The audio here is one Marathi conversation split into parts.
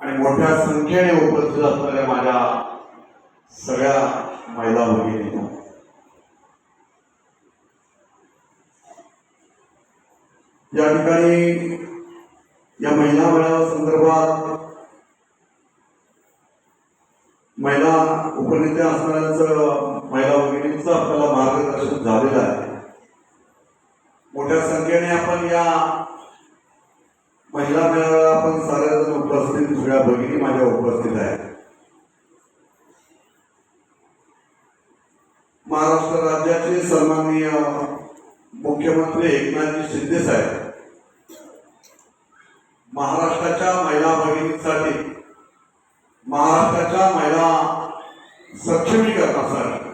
आणि मोठ्या संख्येने उपस्थित असणाऱ्या माझ्या सगळ्या महिला भगिनी. या ठिकाणी या महिला मेळाव्या संदर्भात महिला उपनेत्या असणाऱ्यांचं महिला भगिनींचं आपल्याला मार्गदर्शन झालेलं आहे. मोठ्या संख्येने आपण या महिला मेळाव्याला आपण सारेजण उपस्थित सगळ्या भगिनी माझ्या उपस्थित आहेत महाराष्ट्र राज्याचे सन्माननीय मुख्यमंत्री एकनाथजी शिंदे साहेब महाराष्ट्राच्या महिला भगिनींसाठी महाराष्ट्राच्या महिला सक्षमीकरणासाठी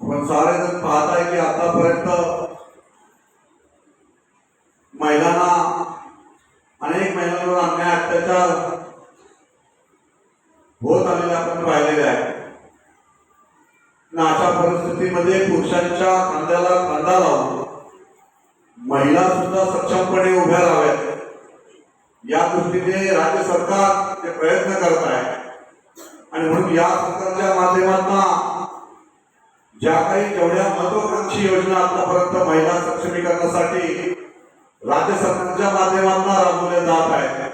आपण सारेजण पाहताय की आतापर्यंत महिलांना अनेक महिलांवर अन्याय अत्याचार होत आलेले आपण पाहिलेले आहे आणि अशा परिस्थितीमध्ये पुरुषांच्या खांद्याला खांदा लावून महिला सुद्धा सक्षमपणे उभ्या राहाव्यात. या दृष्टीने राज्य सरकार ते प्रयत्न करत आहे. आणि म्हणून या सरकारच्या माध्यमातून ज्या काही जेवढ्या महत्वाकांक्षी योजना आतापर्यंत महिला सक्षमीकरणासाठी राज्य सरकारच्या माध्यमातून राबवल्या जात आहेत.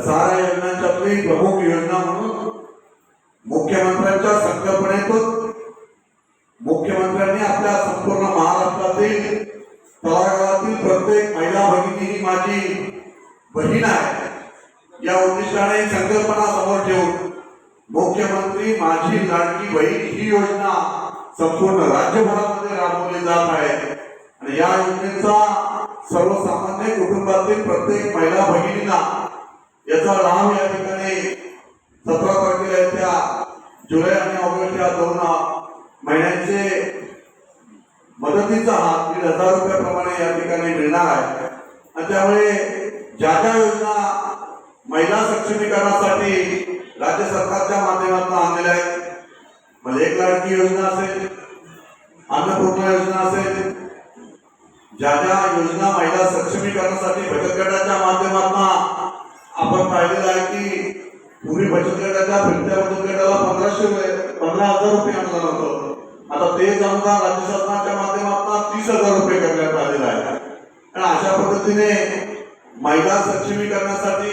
साऱ्या योजनांच्यातली प्रमुख योजना म्हणून मुख्यमंत्र्यांच्या संकल्पनेतून मुख्यमंत्र्यांनी आपल्या संपूर्ण महाराष्ट्रातील तळागाळातील प्रत्येक महिला भगिनी ही माझी बहीण आहे. या उद्दिष्टाने संकल्पना समोर ठेवून मुख्यमंत्री माझी लाडकी बहीण ही योजना संपूर्ण राज्यभरामध्ये राबवली जात आहे. आणि या योजनेचा सर्वसामान्य कुटुंबातील प्रत्येक महिला भगिनीला याचा लाभ या ठिकाणी सतरा तारखेला येत्या जुलै आणि ऑगस्ट या दोन महिन्यांचे मदतीचा हात दीड हजार रुपयाप्रमाणे या ठिकाणी मिळणार आहे. आणि त्यामुळे ज्या ज्या योजना महिला सक्षमीकरणासाठी राज्य सरकारच्या माध्यमातून आणलेल्या आहेत म्हणजे एक लाडकी योजना असेल अन्नपूर्णा योजना असेल ज्या ज्या योजना महिला सक्षमीकरणासाठी बचत गटाच्या माध्यमातून आपण पाहिलेलं आहे की पूर्वी बचत गटाच्या फिरत्या बचत गटाला पंधराशे रुपये पंधरा हजार रुपये अनुदान होतं आता तेच अनुदान राज्य सरकारच्या माध्यमातून तीस हजार रुपये करण्यात आलेला आहे आणि अशा पद्धतीने महिला सक्षमीकरणासाठी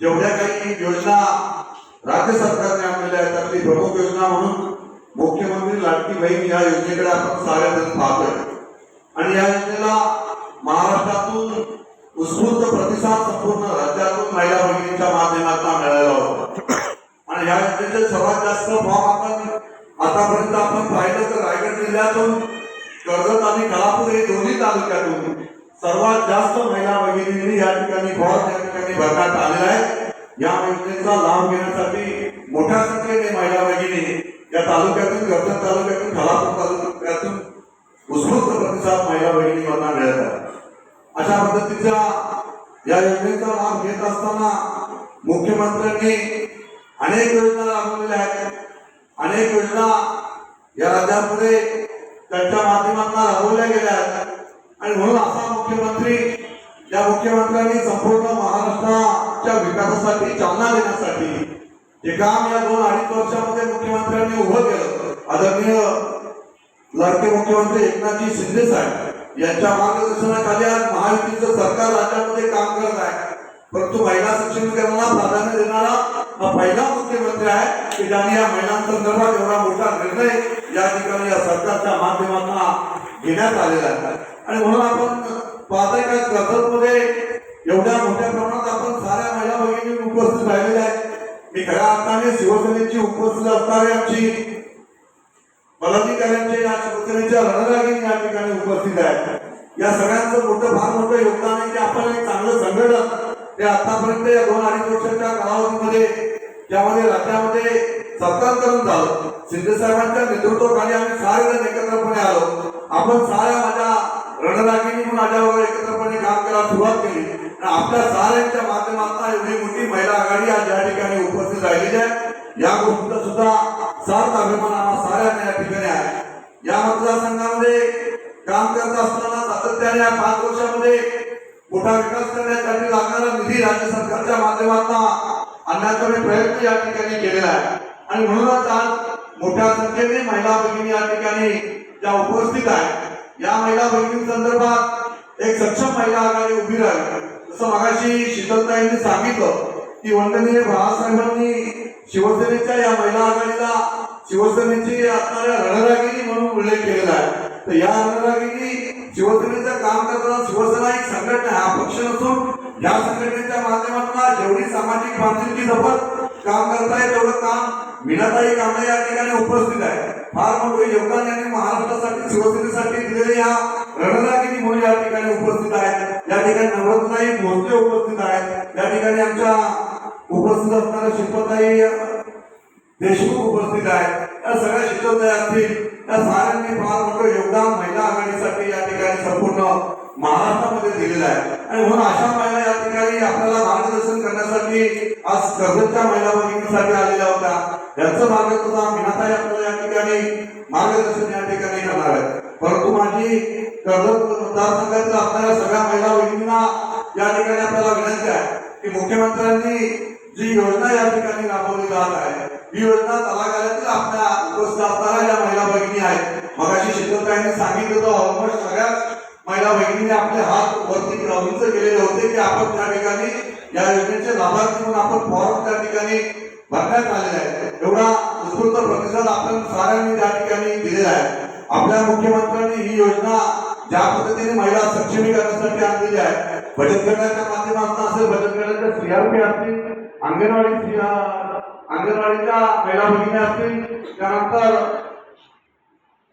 जेवढ्या काही योजना राज्य सरकारने आणलेल्या आहेत त्यातली प्रमुख योजना म्हणून मुख्यमंत्री लाडकी बहीण या योजनेकडे आपण साऱ्या पाहतोय. आणि या योजनेला महाराष्ट्रातून उत्स्फूर्त प्रतिसाद संपूर्ण राज्यातून महिला भगिनींच्या माध्यमातून मिळाला होता. आणि या योजनेचे सर्वात जास्त फॉर्म आपण आतापर्यंत आपण पाहिलं तर रायगड जिल्ह्यातून कर्जत आणि खालापूर हे दोन्ही तालुक्यातून सर्वात जास्त महिला भगिनींनी या ठिकाणी फॉर्म या ठिकाणी भरण्यात आलेला आहे या योजनेचा लाभ घेण्यासाठी मोठ्या संख्येने महिला भगिनी या तालुक्यातून कर्जत तालुक्यातून खालापूर तालुक्यातून उत्स्फूर्त प्रतिसाद महिला भगिनींना मिळत आहे अशा पद्धतीच्या या योजनेचा लाभ घेत असताना मुख्यमंत्र्यांनी अनेक योजना राबवलेल्या आहेत अनेक योजना या राज्यामध्ये त्यांच्या माध्यमातून राबवल्या गेल्या आहेत आणि म्हणून असा मुख्यमंत्री या मुख्यमंत्र्यांनी संपूर्ण महाराष्ट्राच्या विकासासाठी चालना देण्यासाठी हे काम या दोन अडीच वर्षामध्ये मुख्यमंत्र्यांनी उभं केलं आदरणीय लाडके मुख्यमंत्री एकनाथजी शिंदे साहेब यांच्या मार्गदर्शनाखाली आज महायुतीचं सरकार राज्यामध्ये काम करत आहे. परंतु महिला सक्षमीकरणाला प्राधान्य देणारा हा पहिला मुख्यमंत्री आहे की ज्याने या महिलांसंदर्भात एवढा मोठा निर्णय या ठिकाणी या सरकारच्या माध्यमातून घेण्यात आलेला आहे. आणि म्हणून आपण पाहताय का कर्जतमध्ये एवढ्या मोठ्या प्रमाणात आपण साऱ्या खऱ्या अर्थाने शिवसेनेची उपस्थित असणारी आमची पदाधिकाऱ्यांचे या शिवसेनेच्या रणरागिणी या ठिकाणी उपस्थित आहेत. या सगळ्यांचं मोठं फार मोठं योगदान आहे की आपण एक चांगलं संघटन ते आतापर्यंत या दोन अडीच वर्षाच्या कालावधीमध्ये त्यामध्ये राज्यामध्ये सत्तांतरण झालं. शिंदे साहेबांच्या नेतृत्वाखाली आम्ही सारे एकत्रपणे आलो. आपण साऱ्या माझ्या रणरागिणी माझ्यावर एकत्रपणे काम करायला सुरुवात केली. आपल्या साऱ्यांच्या माध्यमातून एवढी मोठी महिला आघाडी आज या ठिकाणी गोष्टी राहिलेली आहे या गोष्टीचा सुद्धा सार्थ अभिमान आम्हा साऱ्यांना या ठिकाणी आहे. या मतदारसंघामध्ये काम करत असताना सातत्याने या पाच वर्षामध्ये मोठा विकास करण्यासाठी लागणारा निधी राज्य सरकारच्या माध्यमातून आणण्याचा मी प्रयत्न या ठिकाणी केलेला आहे. आणि म्हणूनच आज मोठ्या संख्येने महिला भगिनी या ठिकाणी ज्या उपस्थित आहेत या महिला भगिनी संदर्भात एक सक्षम महिला आघाडी उभी राहील. जसं मगाशी शीतलताईंनी सांगितलं की वंदनीय बाळासाहेबांनी शिवसेनेच्या या महिला आघाडीला शिवसेनेची असणाऱ्या रणरागिरी म्हणून उल्लेख केलेला आहे. तर या रणरागिरी शिवसेनेचं काम करताना शिवसेना एक संघटना आहे, हा पक्ष नसून या संघटनेच्या माध्यमातून जेवढी सामाजिक बांधिलकी जपत काम करताय तेवढं काम मीनाताई कांबळे या ठिकाणी उपस्थित आहे. फार मोठे योगदान यांनी महाराष्ट्रासाठी शिवसेनेसाठी दिलेले या रणरागिरी म्हणून या ठिकाणी उपस्थित आहेत. या ठिकाणी नवरत्नाई भोसले उपस्थित आहेत. या ठिकाणी आमच्या उपस्थित असणाऱ्या शिल्पताई देशमुख उपस्थित आहेत. या सगळ्या शिक्षक असतील त्या साऱ्यांनी फार मोठं योगदान महिला आघाडीसाठी या ठिकाणी संपूर्ण महाराष्ट्रामध्ये दिलेलं आहे. आणि म्हणून अशा महिला या ठिकाणी आपल्याला मार्गदर्शन करण्यासाठी आज कर्जतच्या महिला भगिनीसाठी आलेल्या होत्या. यांचं मार्गदर्शन मीनाताई आपल्याला या ठिकाणी मार्गदर्शन या ठिकाणी करणार आहे. परंतु माझी कर्जत मतदारसंघातील असणाऱ्या सगळ्या महिला भगिनींना या ठिकाणी आपल्याला विनंती आहे की मुख्यमंत्र्यांनी जी योजना या ठिकाणी राबवली जात आहे ही योजना तलागाळ्यातील आपल्या उपस्थित असणाऱ्या ज्या महिला भगिनी आहेत. मगाशी शिक्षकांनी सांगितलं तर ऑलमोस्ट सगळ्याच महिला भगिनीने आपले हात वरती उंच केलेले होते की आपण त्या ठिकाणी या योजनेचे लाभार्थी म्हणून आपण फॉर्म त्या ठिकाणी भरण्यात आलेला आहे एवढा उत्स्फूर्त प्रतिसाद आपण साऱ्यांनी त्या ठिकाणी दिलेला आहे. आपल्या मुख्यमंत्र्यांनी ही योजना ज्या पद्धतीने महिला सक्षमीकरणासाठी आणलेली आहे बचत गटाच्या माध्यमातून असेल बचत गटाच्या सीआरपी असतील अंगणवाडी अंगणवाडीच्या महिला भगिनी असतील त्यानंतर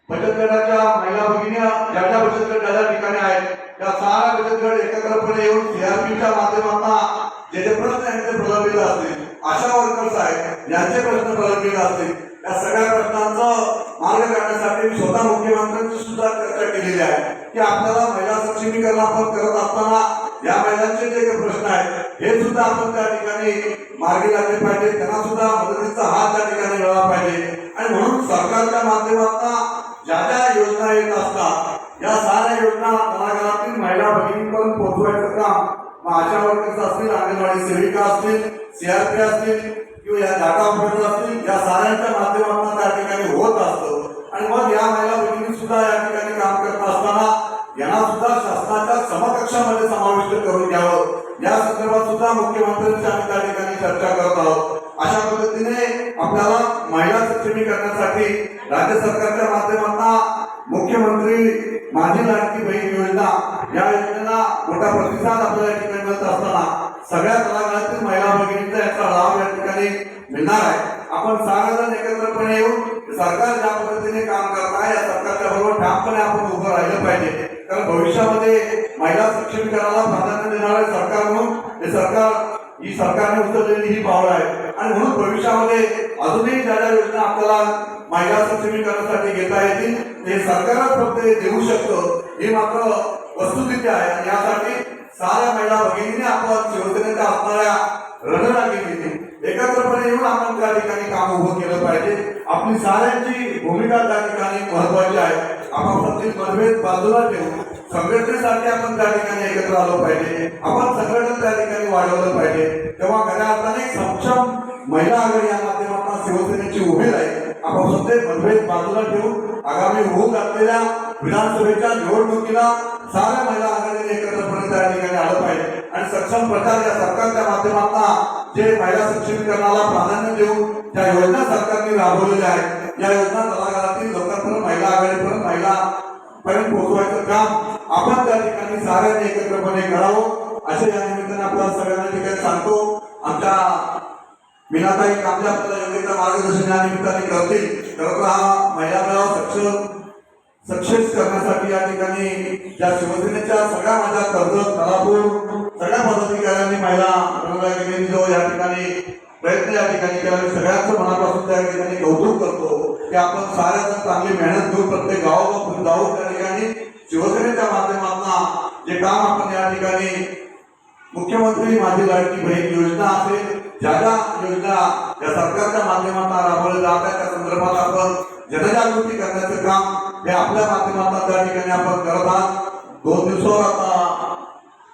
बचत गटाच्या महिला भगिनी ज्या ज्या बचत गट ज्या ज्या ठिकाणी आहेत त्या सारा बचत गट एकत्रपणे येऊन सीआरपीच्या माध्यमातून जे जे प्रश्न यांचे प्रलंबित असतील. आशा वर्कर्स आहेत यांचे प्रश्न प्रलंबित असतील या सगळ्या प्रश्नांचं मार्ग काढण्यासाठी मी स्वतः मुख्यमंत्र्यांची सुद्धा चर्चा केलेली आहे की आपल्याला महिला सक्षमीकरण आपण करत असताना या महिलांचे जे काही प्रश्न आहेत हे सुद्धा आपण त्या ठिकाणी मार्गी लागले पाहिजे. त्यांना सुद्धा मदतीचा हात त्या ठिकाणी मिळाला पाहिजे. आणि म्हणून सरकारच्या माध्यमातून ज्या ज्या योजना येत असतात या साऱ्या योजना तळागाळातील महिला भगिनीपर्यंत पोहोचवायचं काम मग आशा वर्कर्स असतील अंगणवाडी सेविका असतील सीआरपी असतील किंवा या डाटा ऑपरेटर असतील या साऱ्यांच्या माध्यमातून त्या ठिकाणी आपण एकत्रपणे येऊन सरकार ज्या पद्धतीने काम करत आहे या सरकारच्या बरोबर ठामपणे आपण उभं राहिलं पाहिजे. कारण भविष्यामध्ये महिला सक्षमीकरणाला प्राधान्य देणारे सरकार म्हणून हे सरकार ही सरकारने उचललेली ही पावलं आहे. आणि म्हणून भविष्यामध्ये अजूनही ज्या ज्या योजना आपल्याला महिला सक्षमीकरणासाठी घेता येतील ते सरकारच फक्त देऊ शकतं हे मात्र वस्तुस्थिती आहे. आणि यासाठी साऱ्या महिला भगिनीने आपण शिवसेनेच्या असणाऱ्या रणरागिरीने एकत्रपणे येऊन आपण त्या ठिकाणी काम उभं केलं पाहिजे. आपली साऱ्यांची भूमिका त्या ठिकाणी महत्वाची आहे. आपण प्रत्येक मतभेद बाजूला ठेवून संघटनेसाठी आपण त्या ठिकाणी एकत्र आलो पाहिजे. आपण संघटन त्या ठिकाणी वाढवलं पाहिजे. तेव्हा खऱ्या अर्थाने सक्षम महिला आघाडी या माध्यमातून शिवसेनेची उमेद आहे आपण प्रत्येक मतभेद बाजूला ठेवून आगामी होऊ घातलेल्या विधानसभेच्या निवडणुकीला साऱ्या महिला आघाडीने एकत्रपणे त्या ठिकाणी आलं पाहिजे. आणि सक्षम प्रचार या सरकारच्या माध्यमातून जे महिला सक्षमीकरणाला प्राधान्य देऊन ज्या योजना सरकारने राबवलेल्या आहेत या योजना तळागाळातील लोकांपर्यंत महिला आघाडीपर्यंत महिला पर्यंत पोहोचवायचं काम आपण त्या ठिकाणी साऱ्यांनी एकत्रपणे करावं असे या निमित्ताने आपल्या सगळ्यांना ठिकाणी सांगतो. आमच्या मीनाताई कामले आपल्याला योग्य मार्गदर्शन या निमित्ताने करतील. खरं तर हा महिला मेळावा सक्षम सक्सेस करण्यासाठी या ठिकाणी ज्या शिवसेनेच्या सगळ्या माझ्या कर्जत तलापूर सगळ्या पदाधिकाऱ्यांनी महिला जो या ठिकाणी प्रयत्न या ठिकाणी केला मी सगळ्यांचं मनापासून त्या ठिकाणी कौतुक करतो की आपण साऱ्याजण चांगली मेहनत घेऊन प्रत्येक गावापासून जाऊन त्या ठिकाणी शिवसेनेच्या माध्यमातून जे काम आपण या ठिकाणी मुख्यमंत्री माझी लाडकी बहीण योजना असेल ज्या ज्या योजना या सरकारच्या माध्यमातून राबवल्या जात आहेत त्या संदर्भात आपण जनजागृती करण्याचं काम हे आपल्या माध्यमातून त्या ठिकाणी आपण करत आहात दोन दिवसावर आता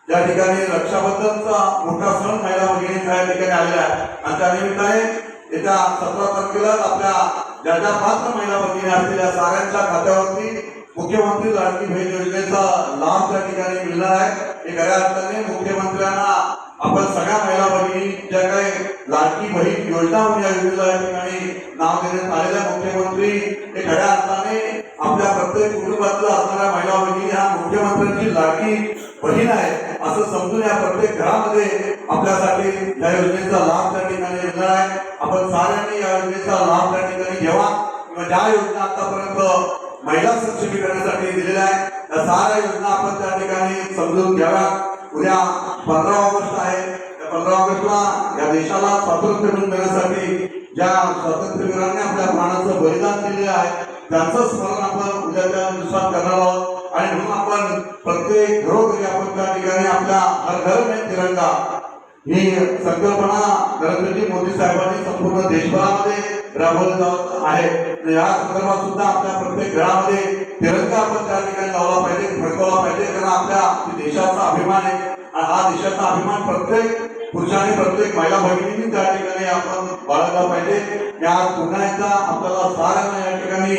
त्या ठिकाणी रक्षाबंधनचा मोठा सण महिला भगिनी त्या ठिकाणी आलेला आहे. आणि त्या निमित्ताने येत्या सतरा तारखेला आपल्या ज्या ज्या पात्र महिला भगिनी असलेल्या साऱ्यांच्या खात्यावरती मुख्यमंत्री लाडकी बहीण योजनेचा लाभ त्या ठिकाणी मिळणार आहे. हे खऱ्या अर्थाने मुख्यमंत्र्यांना आपण सगळ्या महिला भगिनी ज्या काही लाडकी बहीण योजना या या ठिकाणी नाव देण्यात आलेल्या आहे. मुख्यमंत्री हे खऱ्या अर्थाने आपल्या प्रत्येक कुटुंबातलं असणाऱ्या महिला भगिनी ह्या मुख्यमंत्र्यांची लाडकी बहीण आहे असं समजून या प्रत्येक घरामध्ये आपल्यासाठी या योजनेचा लाभ त्या ठिकाणी मिळणार आहे. आपण साऱ्यांनी या योजनेचा लाभ त्या ठिकाणी घ्यावा किंवा ज्या योजना आतापर्यंत महिला सक्षमीकरणासाठी दिलेल्या आहे त्या साऱ्या योजना आपण त्या ठिकाणी समजून घ्याव्या उद्या पंधरा ऑगस्ट आहे. त्या पंधरा ऑगस्टला या देशाला स्वातंत्र्य मिळवून देण्यासाठी ज्या स्वातंत्र्यवीरांनी आपल्या प्राणाचं बलिदान दिलेलं आहे त्यांचं स्मरण आपण उद्याच्या दिवसात करणार आहोत. आणि म्हणून आपण प्रत्येक घरोघरी आपण त्या ठिकाणी आपल्या हर घर में तिरंगा. ही संकल्पना नरेंद्रजी मोदी साहेबांनी संपूर्ण देशभरामध्ये राबवली जात आहे या संदर्भात सुद्धा आपल्या प्रत्येक घरामध्ये तिरंगा आपण त्या ठिकाणी लावला पाहिजे फडकवला पाहिजे. कारण आपल्या देशाचा अभिमान आहे आणि हा देशाचा अभिमान प्रत्येक पुरुषांनी प्रत्येक महिला भगिनींनी त्या ठिकाणी आपण बाळगला पाहिजे. या पुन्हा एकदा आपल्याला साऱ्यांना या ठिकाणी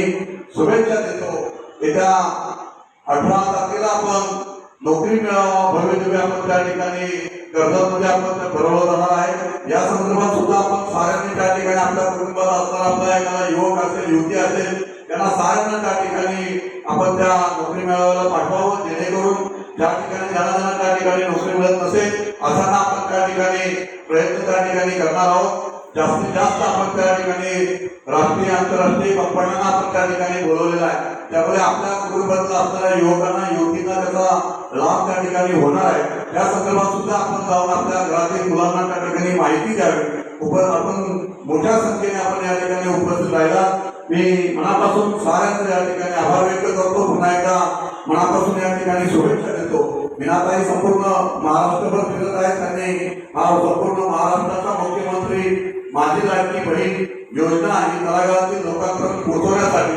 शुभेच्छा देतो. येत्या अठरा तारखेला आपण नोकरी मिळावा भव्य दिव्य आपण त्या ठिकाणी कर्जामध्ये आपण ते भरवलं जाणार आहे या संदर्भात सुद्धा आपण साऱ्यांनी त्या ठिकाणी आपल्या कुटुंबात असणारा आपला एखादा युवक असेल युवती असेल त्यांना साऱ्यांना त्या ठिकाणी आपण त्या नोकरी मेळाव्याला पाठवावं जेणेकरून ज्या ठिकाणी ज्यांना ज्यांना त्या ठिकाणी नोकरी मिळत नसेल अशांना आपण त्या ठिकाणी प्रयत्न त्या ठिकाणी करणार आहोत. जास्तीत जास्त आपण त्या ठिकाणी राष्ट्रीय आंतरराष्ट्रीय कंपन्यांना आपण त्या ठिकाणी बोलवलेलं आहे. त्यामुळे आपल्या कुटुंबातला असणाऱ्या युवकांना युवतींना त्याचा लाभ त्या ठिकाणी होणार आहे. त्या संदर्भात सुद्धा आपण जाऊन आपल्या घरातील मुलांना त्या ठिकाणी माहिती द्यावी. उप आपण मोठ्या संख्येने आपण या ठिकाणी उपस्थित राहिला. मी मनापासून साऱ्यांचा या ठिकाणी आभार व्यक्त करतो. पुन्हा एकदा मनापासून या ठिकाणी शुभेच्छा देतो. मीनाताई संपूर्ण महाराष्ट्रभर फिरत आहेत त्यांनी हा संपूर्ण महाराष्ट्राचा मुख्यमंत्री माझी लाडकी बहीण योजना आणि तळागाळातील लोकांपर्यंत पोहोचवण्यासाठी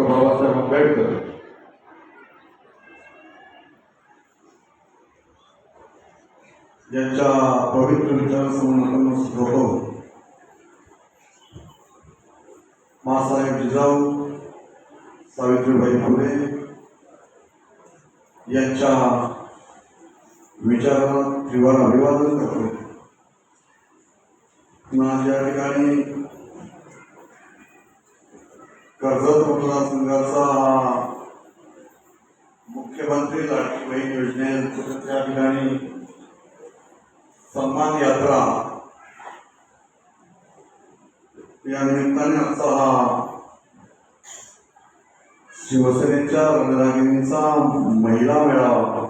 यांच्या पवित्र विचारासमोर आपण होतो मासाहेब जिजाऊ सावित्रीबाई फुले यांच्या विचाराला त्रिवार अभिवादन करतो. पुन्हा या ठिकाणी कर्जत मतदारसंघाचा मुख्यमंत्री लाडकी बहीण योजनेच्या त्या ठिकाणी सन्मान यात्रा. या निमित्ताने आजचा हा शिवसेनेच्या रणरागिणीचा महिला मेळावा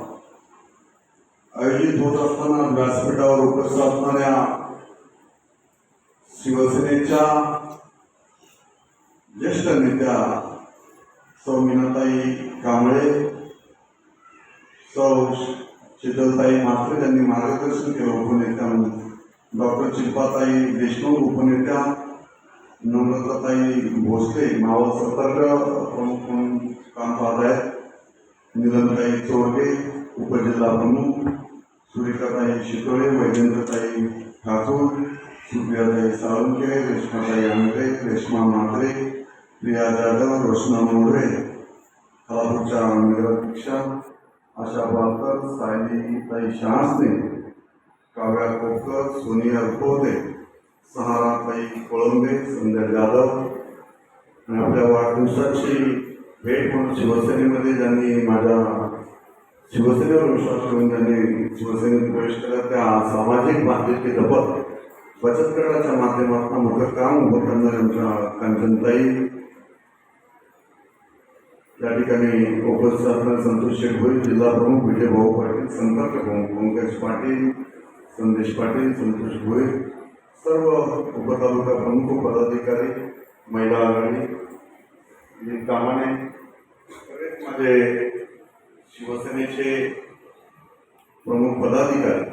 आयोजित होत असताना व्यासपीठावर उपस्थित असणाऱ्या शिवसेनेच्या ज्येष्ठ नेत्या सौ मीनाताई कांबळे सौ शीतलताई मास्टर यांनी मार्गदर्शन केलं उपनेत्या म्हणून. डॉक्टर शिल्पाताई देशमुख उपनेत्या नम्रताताई भोसले मावळ सतर्क प्रमुख म्हणून काम पाहत आहेत. निलमताई चोरगे उपजिल्हा प्रमुख. सुरेखाताई शितोळे वैजेंद्रताई ठाकूर. सुप्रियाताई साळुंके रेश्माताई आंगरे रेश्मा म्हात्रे प्रिया जाधव रोशना मोरे. कलापूरच्या निरपेक्षा आशा पालकर सायलीताई शहासने काव्या कोकर सोनिया पोते सहाराताई कोळंबे संध्या जाधव आणि आपल्या वाढदिवसाची भेट म्हणून शिवसेनेमध्ये ज्यांनी माझ्या शिवसेनेवर विश्वास ठेवून त्यांनी शिवसेनेत प्रवेश केला त्या सामाजिक बांधिलकी जपत बचत गटाच्या माध्यमातून मोठं काम उभं करणाऱ्या आमच्या कांचनताई या ठिकाणी उपस्थित असणारे संतोष शेठ भोईर जिल्हा प्रमुख विजय भाऊ पाटील संपर्क प्रमुख पंकज पाटील संदेश पाटील संतोष भोये सर्व उपतालुका प्रमुख पदाधिकारी महिला आघाडी विनीत कामाने सगळेच माझे शिवसेनेचे प्रमुख पदाधिकारी